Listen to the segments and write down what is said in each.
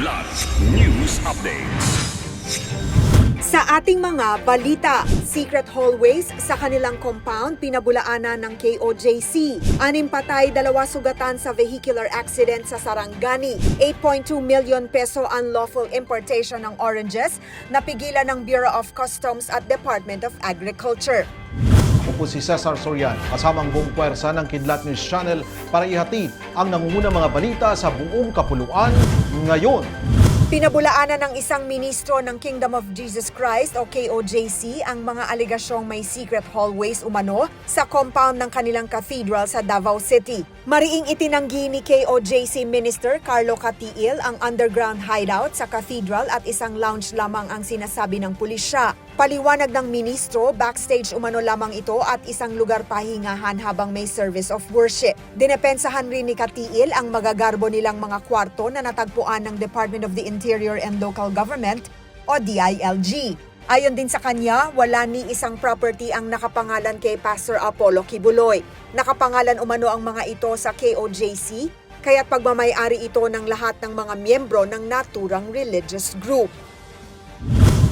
Kidlat News Updates. Sa ating mga balita, secret hallways sa kanilang compound pinabulaanan ng KOJC. Anim patay, dalawa sugatan sa vehicular accident sa Sarangani. 8.2 million peso unlawful importation ng oranges napigilan ng Bureau of Customs at Department of Agriculture. Ako po si Cesar Sorian, kasamang buong puwersa ng Kidlat News Channel para ihatid ang nangungunang mga balita sa buong kapuluan ngayon. Pinabulaanan ng isang ministro ng Kingdom of Jesus Christ o KOJC ang mga aligasyong may secret hallways umano sa compound ng kanilang cathedral sa Davao City. Mariing itinanggi ni KOJC Minister Carlo Catiil ang underground hideout sa cathedral at isang lounge lamang ang sinasabi ng pulisya. Paliwanag ng ministro, backstage umano lamang ito at isang lugar pahingahan habang may service of worship. Dinepensahan rin ni Katiil ang magagarbo nilang mga kwarto na natagpuan ng Department of the Interior and Local Government o DILG. Ayon din sa kanya, wala ni isang property ang nakapangalan kay Pastor Apollo Kibuloy. Nakapangalan umano ang mga ito sa KOJC, kaya't pagmamayari ito ng lahat ng mga miyembro ng naturang religious group.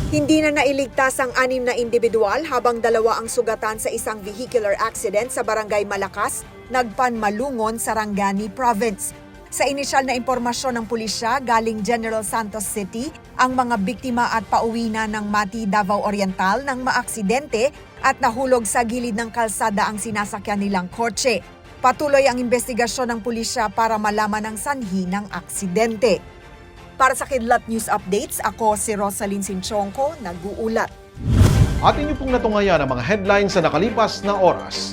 Hindi na nailigtas ang anim na individual habang dalawa ang sugatan sa isang vehicular accident sa Barangay Malakas, Nagpan Malungon, Sarangani Province. Sa inisyal na impormasyon ng pulisya galing General Santos City, ang mga biktima at pauwi na ng Mati Davao Oriental nang maaksidente at nahulog sa gilid ng kalsada ang sinasakyan nilang kotse. Patuloy ang investigasyon ng pulisya para malaman ang sanhi ng aksidente. Para sa Kidlat News Updates, ako si Rosalyn Sinchonko, nag-uulat. At inyo pong natungayan ang mga headlines sa nakalipas na oras.